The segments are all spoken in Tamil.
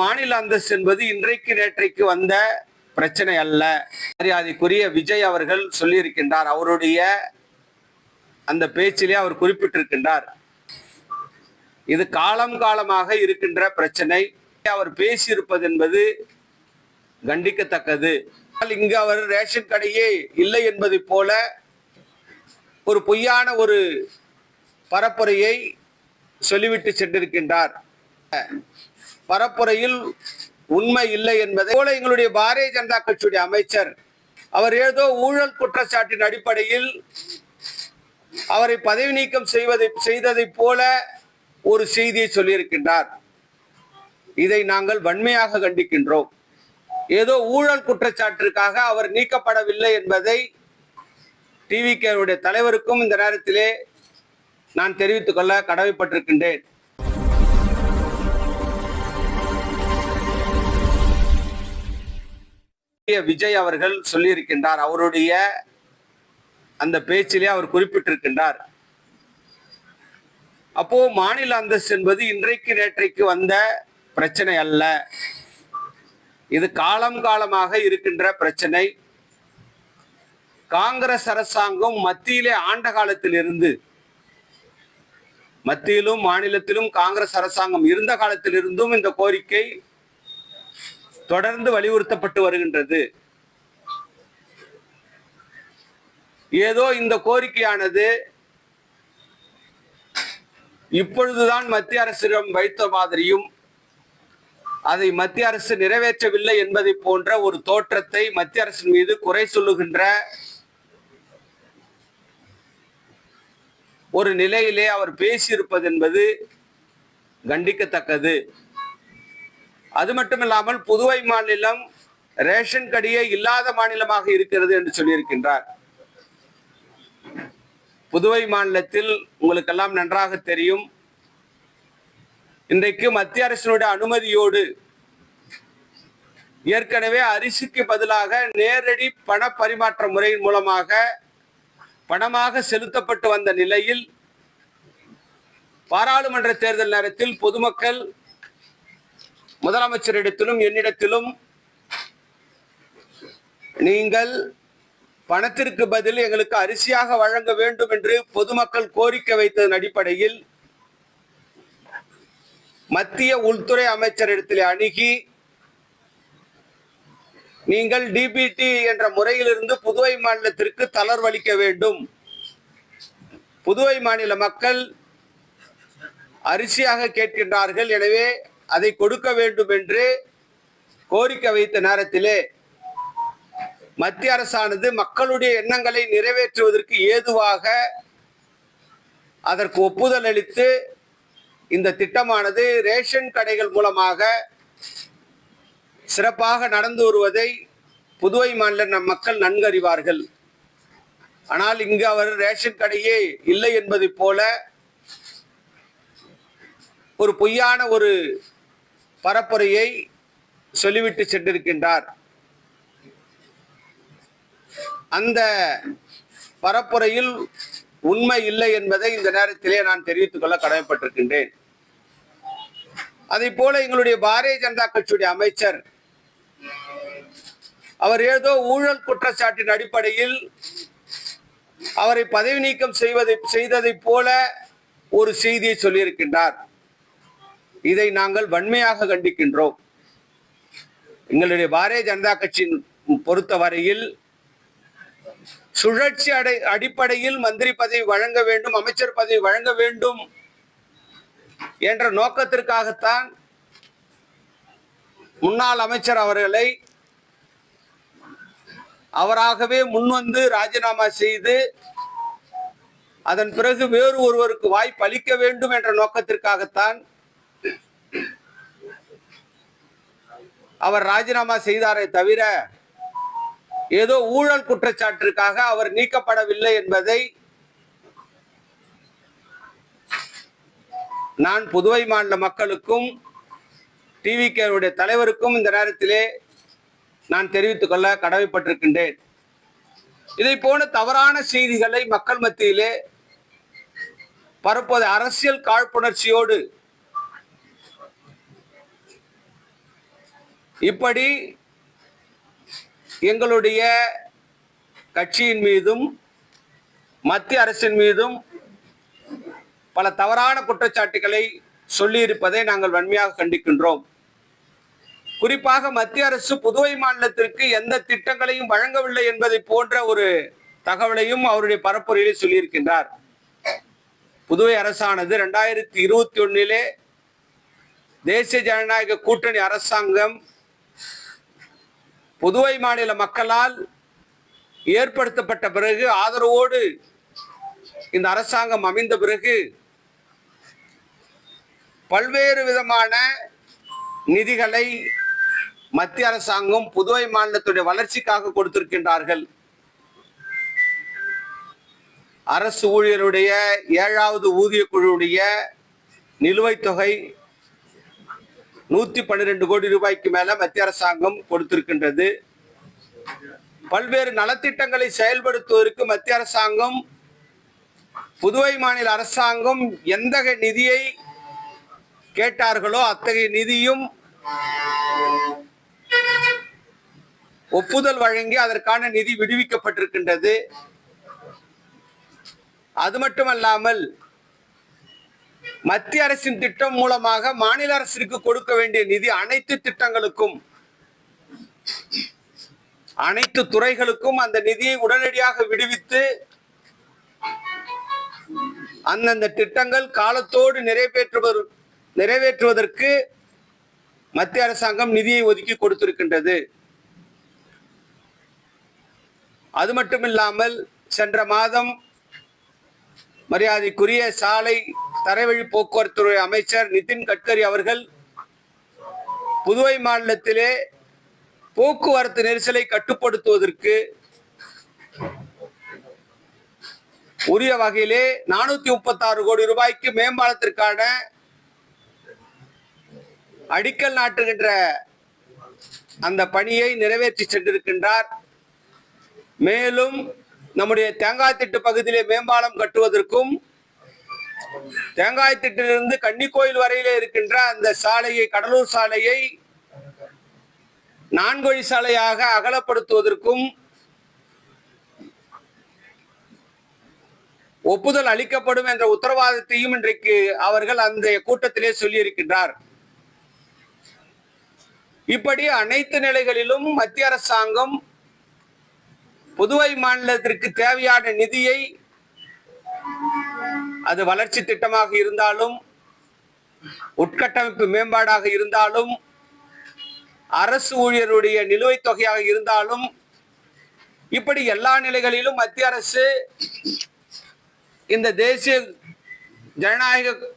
மாநில அந்தஸ்து என்பது இன்றைக்கு நேற்றைக்கு வந்த பிரச்சனை அல்ல. மரியாதைக்குரிய விஜய் அவர்கள் சொல்லியிருக்கின்றார். அவருடைய அந்த பேச்சிலே அவர் குறிப்பிட்டிருக்கின்றார். இது காலம் காலமாக இருக்கின்ற பிரச்சனை. அவர் பேசியிருப்பது என்பது கண்டிக்கத்தக்கது. ஆனால் இங்கு அவர் ரேஷன் கடையே இல்லை என்பதை போல ஒரு பொய்யான ஒரு பரப்புரையை சொல்லிவிட்டு சென்றிருக்கின்றார். பரப்புரையில் உண்மை இல்லை என்பதை போல எங்களுடைய பாரதிய ஜனதா கட்சியுடைய அமைச்சர் அவர் ஏதோ ஊழல் குற்றச்சாட்டின் அடிப்படையில் அவரை பதவி நீக்கம் செய்வதை செய்ததைப் போல ஒரு செய்தியை சொல்லியிருக்கின்றார். இதை நாங்கள் வன்மையாக கண்டிக்கின்றோம். ஏதோ ஊழல் குற்றச்சாட்டிற்காக அவர் நீக்கப்படவில்லை என்பதை டிவி கேவுடைய தலைவருக்கும் இந்த நேரத்திலே நான் தெரிவித்துக் கொள்ள கடமைப்பட்டிருக்கின்றேன். விஜய் அவர்கள் சொல்லியிருக்கின்றார். அவருடைய அந்த பேச்சிலே அவர் குறிப்பிட்டிருக்கின்றார். அப்போ மாநில அந்தஸ்து என்பது இன்றைக்கு நேற்றைக்கு வந்த பிரச்சனை அல்ல. இது காலம் காலமாக இருக்கின்ற பிரச்சனை. காங்கிரஸ் அரசாங்கம் மத்தியிலே ஆண்ட காலத்தில் இருந்து மத்தியிலும் மாநிலத்திலும் காங்கிரஸ் அரசாங்கம் இருந்த காலத்தில் இருந்தும் இந்த கோரிக்கை தொடர்ந்து வலியுறுத்தப்பட்டு வருகின்றது. ஏதோ இந்த கோரிக்கையானது இப்பொழுதுதான் மத்திய அரசிடம் வைத்த மாதிரியும் அதை மத்திய அரசு நிறைவேற்றவில்லை என்பதை போன்ற ஒரு தோற்றத்தை மத்திய அரசின் மீது குறை சொல்லுகின்ற ஒரு நிலையிலே அவர் பேசியிருப்பது என்பது கண்டிக்கத்தக்கது. அது மட்டும் இல்லாமல் புதுவை மாநிலம் ரேஷன் கடையே இல்லாத மாநிலமாக இருக்கிறது என்று சொல்லியிருக்கின்றார். புதுவை மாநிலத்தில் உங்களுக்கெல்லாம் நன்றாக தெரியும். இன்றைக்கு மத்திய அரசினுடைய அனுமதியோடு ஏற்கனவே அரிசிக்கு பதிலாக நேரடி பண பரிமாற்ற முறையின் மூலமாக பணமாக செலுத்தப்பட்டு வந்த நிலையில் பாராளுமன்ற தேர்தல் நேரத்தில் பொதுமக்கள் முதலமைச்சரிடத்திலும் என்னிடத்திலும் நீங்கள் பணத்திற்கு பதில் எங்களுக்கு அரிசியாக வழங்க வேண்டும் என்று பொதுமக்கள் கோரிக்கை வைத்ததன் அடிப்படையில் மத்திய உள்துறை அமைச்சரிடத்தில் அணுகி நீங்கள் டிபிடி என்ற முறையிலிருந்து புதுவை மாநிலத்திற்கு தளர்வளிக்க வேண்டும். புதுவை மாநில மக்கள் அரிசியாக கேட்கின்றார்கள். எனவே அதை கொடுக்க வேண்டும் என்று கோரிக்கை வைத்த நேரத்திலே மத்திய அரசானது மக்களுடைய எண்ணங்களை நிறைவேற்றுவதற்கு ஏதுவாக அதற்கு ஒப்புதல் அளித்து இந்த திட்டமானது ரேஷன் கடைகள் மூலமாக சிறப்பாக நடந்து வருவதை புதுவை மாநில நம் மக்கள் நன்கறிவார்கள். ஆனால் இங்கு அவர் ரேஷன் கடையே இல்லை என்பதைப் போல ஒரு பொய்யான ஒரு பரப்புரையை சொல்லிவிட்டு சென்றிருக்கின்றார். அந்த பரப்புரையில் உண்மை இல்லை என்பதை இந்த நேரத்திலே நான் தெரிவித்துக் கொள்ள கடமைப்பட்டிருக்கின்றேன். அதை போல எங்களுடைய பாரதிய ஜனதா கட்சியுடைய அமைச்சர் அவர் ஏதோ ஊழல் குற்றச்சாட்டின் அடிப்படையில் அவரை பதவி நீக்கம் செய்வதை செய்ததைப் போல ஒரு செய்தியை சொல்லியிருக்கின்றார். இதை நாங்கள் வன்மையாக கண்டிக்கின்றோம். எங்களுடைய பாரதிய ஜனதா கட்சியின் பொறுத்தவரையில் சுழற்சி அடை அடிப்படையில் மந்திரி பதவி வழங்க வேண்டும் அமைச்சர் பதவி வழங்க வேண்டும் என்ற நோக்கத்திற்காகத்தான் முன்னாள் அமைச்சர் அவர்களை அவராகவே முன்வந்து ராஜினாமா செய்து அதன் பிறகு வேறு ஒருவருக்கு வாய்ப்பு அளிக்க வேண்டும் என்ற நோக்கத்திற்காகத்தான் அவர் ராஜினாமா செய்தாரே தவிர ஏதோ ஊழல் குற்றச்சாட்டிற்காக அவர் நீக்கப்படவில்லை என்பதை நான் புதுவை மாநில மக்களுக்கும் டிவிகேவுடைய தலைவருக்கும் இந்த நேரத்திலே நான் தெரிவித்துக் கொள்ள கடமைப்பட்டிருக்கின்றேன். இதை போல தவறான செய்திகளை மக்கள் மத்தியிலே பரப்புவது அரசியல் காழ்ப்புணர்ச்சியோடு இப்படி எங்களுடைய கட்சியின் மீதும் மத்திய அரசின் மீதும் பல தவறான குற்றச்சாட்டுகளை சொல்லியிருப்பதை நாங்கள் வன்மையாக கண்டிக்கின்றோம். குறிப்பாக மத்திய அரசு புதுவை மாநிலத்திற்கு எந்த திட்டங்களையும் வழங்கவில்லை என்பதை போன்ற ஒரு தகவலையும் அவருடைய பரப்புரையிலே சொல்லியிருக்கின்றார். புதுவை அரசானது ரெண்டாயிரத்தி இருபத்தி ஒன்னிலே தேசிய ஜனநாயக கூட்டணி அரசாங்கம் புதுவை மாநில மக்களால் ஏற்படுத்தப்பட்ட பிறகு ஆதரவோடு இந்த அரசாங்கம் அமைந்த பிறகு பல்வேறு விதமான நிதிகளை மத்திய அரசாங்கம் புதுவை மாநிலத்துடைய வளர்ச்சிக்காக கொடுத்திருக்கின்றார்கள். அரசு ஊழியருடைய ஏழாவது ஊதிய குழுவுடைய நிலுவைத் தொகை நூத்தி பன்னிரெண்டு கோடி ரூபாய்க்கு மேல மத்திய அரசாங்கம் கொடுத்திருக்கின்றது. பல்வேறு நலத்திட்டங்களை செயல்படுத்துவதற்கு மத்திய அரசாங்கம் புதுவை மாநில அரசாங்கம் எந்த நிதியை கேட்டார்களோ அத்தகைய நிதியும் ஒப்புதல் வழங்கி அதற்கான நிதி விடுவிக்கப்பட்டிருக்கின்றது. அது மட்டுமல்லாமல் மத்திய அரசின் திட்டம் மூலமாக மாநில அரசிற்கு கொடுக்க வேண்டிய நிதி அனைத்து திட்டங்களுக்கும் அனைத்து துறைகளுக்கும் அந்த நிதியை உடனடியாக விடுவித்து அந்தந்த திட்டங்கள் காலத்தோடு நிறைவேற்றுவது நிறைவேற்றுவதற்கு மத்திய அரசாங்கம் நிதியை ஒதுக்கி கொடுத்திருக்கின்றது. அது மட்டுமில்லாமல் சென்ற மாதம் மரியாதைக்குரிய சாலை தரைவழி போக்குவரத்துறை அமைச்சர் நிதின் கட்கரி அவர்கள் புதுவை மாநிலத்திலே போக்குவரத்து நெரிசலை கட்டுப்படுத்துவதற்கு உரிய வகையிலே நானூத்தி முப்பத்தி ஆறு கோடி ரூபாய்க்கு மேம்பாலத்திற்கான அடிக்கல் நாட்டுகின்ற அந்த பணியை நிறைவேற்றி சென்றிருக்கின்றார். மேலும் நம்முடைய தேங்காய் திட்டு பகுதியிலே மேம்பாலம் கட்டுவதற்கும் தேங்காய் திட்டிலிருந்து கன்னிக்கோயில் வரையிலே இருக்கின்ற அந்த சாலையை கடலூர் சாலையை நான்கொழி சாலையாக அகலப்படுத்துவதற்கும் ஒப்புதல் அளிக்கப்படும் என்ற உத்தரவாதத்தையும் இன்றைக்கு அவர்கள் அந்த கூட்டத்திலே சொல்லியிருக்கின்றார். இப்படி அனைத்து நிலைகளிலும் மத்திய அரசாங்கம் புதுவை மாநிலத்திற்கு தேவையான நிதியை அது வளர்ச்சி திட்டமாக இருந்தாலும் உட்கட்டமைப்பு மேம்பாடாக இருந்தாலும் அரசு ஊழியருடைய நிலுவைத் தொகையாக இருந்தாலும் இப்படி எல்லா நிலைகளிலும் மத்திய அரசு இந்த தேசிய ஜனநாயக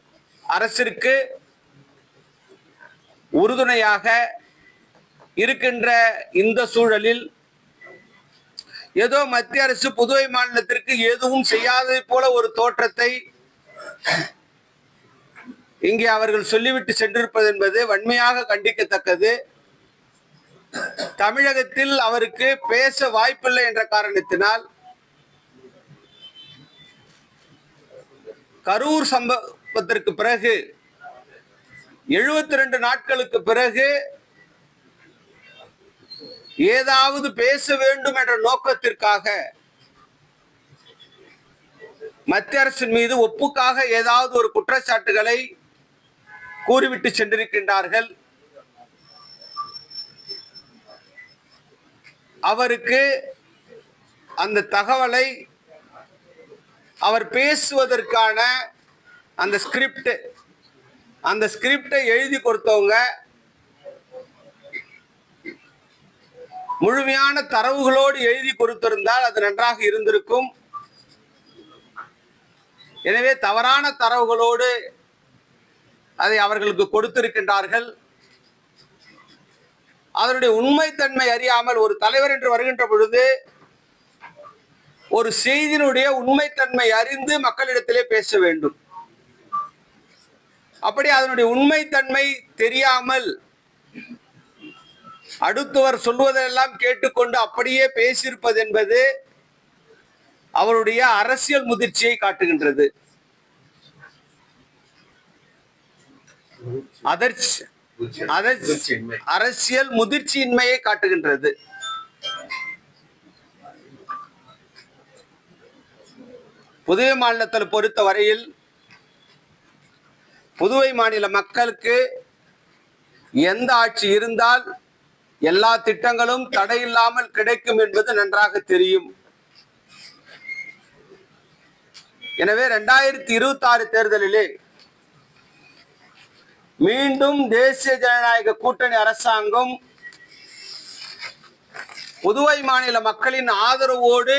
அரசிற்கு உறுதுணையாக இருக்கின்ற இந்த சூழலில் ஏதோ மத்திய அரசு புதுவை மாநிலத்திற்கு எதுவும் செய்யாததை போல ஒரு தோற்றத்தை இங்கே அவர்கள் சொல்லிவிட்டு சென்றிருப்பது என்பது வன்மையாக கண்டிக்கத்தக்கது. தமிழகத்தில் அவருக்கு பேச வாய்ப்பில்லை என்ற காரணத்தினால் கரூர் சம்பவத்திற்கு பிறகு எழுபத்தி ரெண்டு நாட்களுக்கு பிறகு ஏதாவது பேச வேண்டும் என்ற நோக்கத்திற்காக மத்திய அரசின் மீது ஒப்புக்காக ஏதாவது ஒரு குற்றச்சாட்டுகளை கூறிவிட்டு சென்றிருக்கின்றார்கள். அவருக்கு அந்த தகவலை அவர் பேசுவதற்கான அந்த ஸ்கிரிப்ட் அந்த ஸ்கிரிப்டை எழுதி கொடுத்தவங்க முழுமையான தரவுகளோடு எழுதி கொடுத்திருந்தால் அது நன்றாக இருந்திருக்கும். எனவே தவறான தரவுகளோடு அதை அவர்களுக்கு கொடுத்திருக்கின்றார்கள். அதனுடைய உண்மைத்தன்மை அறியாமல் ஒரு தலைவர் என்று வருகின்ற பொழுது ஒரு செய்தியினுடைய உண்மைத்தன்மை அறிந்து மக்களிடத்திலே பேச வேண்டும். அப்படி அதனுடைய உண்மைத்தன்மை தெரியாமல் அடுத்தவர் சொல்வதெல்லாம் கேட்டுக்கொண்டு அப்படியே பேசியிருப்பது என்பது அவருடைய அரசியல் முதிர்ச்சியை காட்டுகின்றது. அரசியல் முதிர்ச்சியின்மையை காட்டுகின்றது. புதுவை மாநிலத்தில் பொறுத்த வரையில் புதுவை மாநில மக்களுக்கு எந்த ஆட்சி இருந்தால் எல்லா திட்டங்களும் தடையில்லாமல் கிடைக்கும் என்பது நன்றாக தெரியும். எனவே இரண்டாயிரத்தி இருபத்தி ஆறு தேர்தலிலே மீண்டும் தேசிய ஜனநாயக கூட்டணி அரசாங்கம் புதுவை மாநில மக்களின் ஆதரவோடு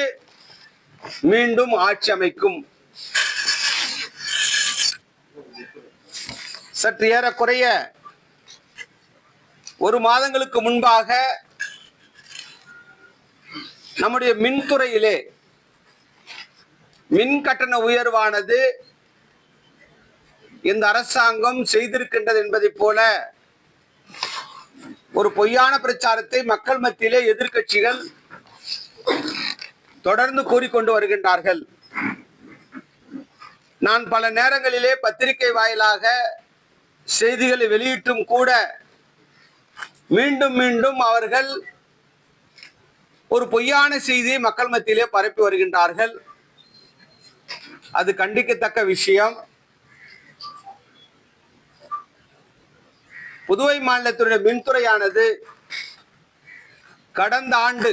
மீண்டும் ஆட்சி அமைக்கும். சற்று ஏறக்குறைய ஒரு மாதங்களுக்கு முன்பாக நம்முடைய மின்துறையிலே மின் கட்டண உயர்வானது இந்த அரசாங்கம் செய்திருக்கின்றது என்பதை போல ஒரு பொய்யான பிரச்சாரத்தை மக்கள் மத்தியிலே எதிர்கட்சிகள் தொடர்ந்து கூறிக்கொண்டு வருகின்றார்கள். நான் பல நேரங்களிலே பத்திரிகை வாயிலாக செய்திகளை வெளியிட்டும் கூட மீண்டும் மீண்டும் அவர்கள் ஒரு பொய்யான செய்தியை மக்கள் மத்தியிலே பரப்பி வருகின்றார்கள். அது கண்டிக்கத்தக்க விஷயம். புதுவை மாநிலத்தினுடைய மின்துறையானது கடந்த ஆண்டு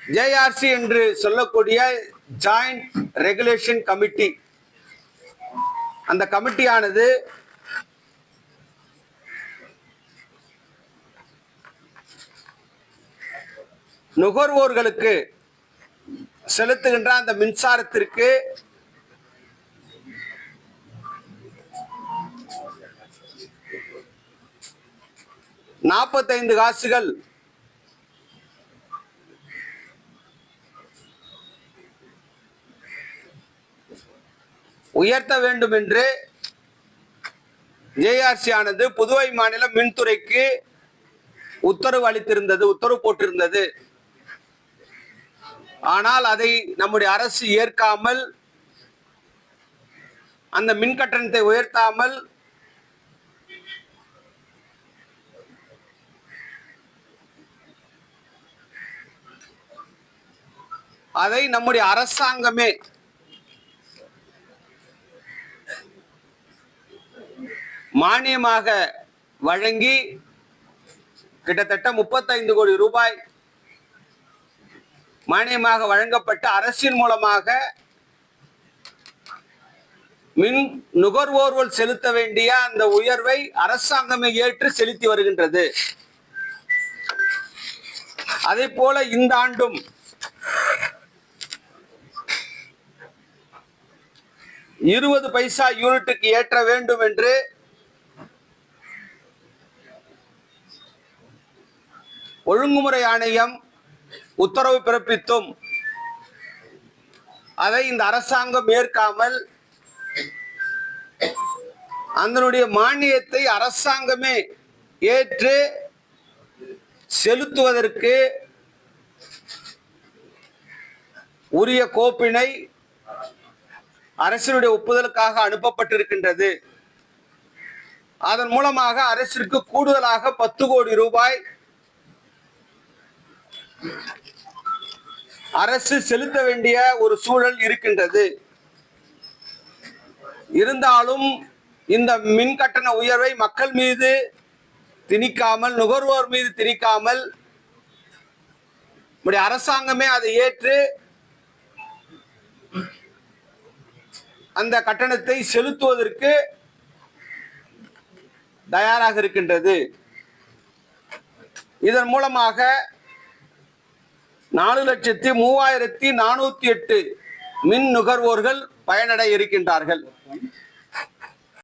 ஜேஆர்சி என்று சொல்லக்கூடிய ஜாயிண்ட் ரெகுலேஷன் கமிட்டி அந்த கமிட்டியானது நுகர்வோர்களுக்கு செலுத்துகின்ற அந்த மின்சாரத்திற்கு நாற்பத்தைந்து காசுகள் உயர்த்த வேண்டும் என்று ஜேஆர்சி ஆனது புதுவை மாநில மின்துறைக்கு உத்தரவு அளித்திருந்தது உத்தரவு போட்டிருந்தது. ஆனால் அதை நம்முடைய அரசு ஏற்காமல் அந்த மின் கட்டணத்தை உயர்த்தாமல் அதை நம்முடைய அரசாங்கமே மானியமாக வழங்கி கிட்டத்தட்ட முப்பத்தைந்து கோடி ரூபாய் மானியமாக வழங்கப்பட்ட அரசின் மூலமாக மின் நுகர்வோர்கள் செலுத்த வேண்டிய அந்த உயர்வை அரசாங்கமே ஏற்று செலுத்தி வருகின்றது. அதே போல இந்த ஆண்டும் இருபது பைசா யூனிட்டுக்கு ஏற்ற வேண்டும் என்று ஒழுங்குமுறை ஆணையம் உத்தரவு பிறப்பித்தும் அதை இந்த அரசாங்கம் ஏற்காமல் அதனுடைய மானியத்தை அரசாங்கமே ஏற்று செலுத்துவதற்கு உரிய கோப்பினை அரசினுடைய ஒப்புதலுக்காக அனுப்பப்பட்டிருக்கின்றது. அதன் மூலமாக அரசிற்கு கூடுதலாக பத்து கோடி ரூபாய் அரசு செலுத்த வேண்டிய ஒரு சூழல் இருக்கின்றது. இருந்தாலும் இந்த மின் கட்டண உயர்வை மக்கள் மீது திணிக்காமல் நுகர்வோர் மீது திணிக்காமல் நம்முடைய அரசாங்கமே அதை ஏற்று அந்த கட்டணத்தை செலுத்துவதற்கு தயாராக இருக்கின்றது. இதன் மூலமாக நாலு லட்சத்தி மூவாயிரத்தி நானூத்தி எட்டு மின் நுகர்வோர்கள் பயனடைய இருக்கின்றார்கள்.